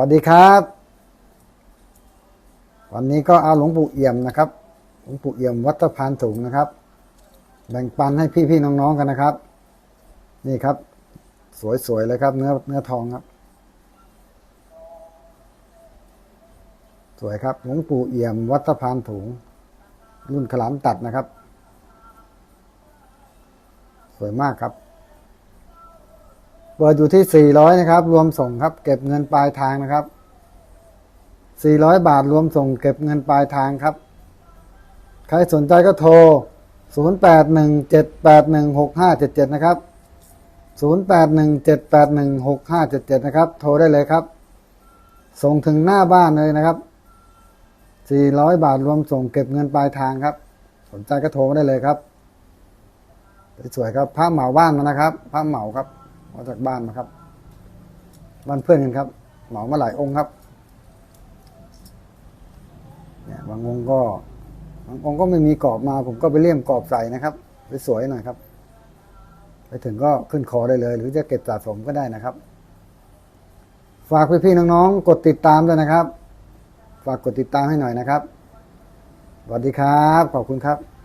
วัสดีครับ วันนี้ก็เอาหลวงปู่เอี่ยมนะครับ หลวงปู่เอี่ยมวัดตพานสูงนะครับ แบ่งปันให้พี่ๆน้องๆกันนะครับ นี่ครับ สวยๆเลยครับ เนื้อเนื้อทองครับ สวยครับ หลวงปู่เอี่ยมวัดตพานถุง รุ่นขลามตัดนะครับ สวยมากครับ เปิดอยู่ที่ 400 นะครับ รวมส่งครับ เก็บเงินปลายทางนะครับ 400 บาทรวมส่ง เก็บเงินปลายทางครับ ใครสนใจก็โทร 0817816577 นะครับ 0817816577 นะครับ โทรได้เลยครับ ส่งถึงหน้าบ้านเลยนะครับ 400 บาทรวมส่ง เก็บเงินปลายทางครับ สนใจก็โทรได้เลยครับ สวยครับผ้าเหมาบ้านมานะครับผ้าเหมาครับ มาจากบ้านมาครับบ้านเพื่อนกันครับ เหมามาหลายองค์ครับ เนี่ยบางองค์ก็บางองค์ก็ไม่มีกรอบมา ผมก็ไปเลี่ยมกรอบใส่นะครับไปสวยหน่อยครับ ไปถึงก็ขึ้นคอได้เลย หรือจะเก็บสะสมก็ได้นะครับ ฝากพี่ๆน้องๆกดติดตามด้วยนะครับ ฝากกดติดตามให้หน่อยนะครับสวัสดีครับ ขอบคุณครับ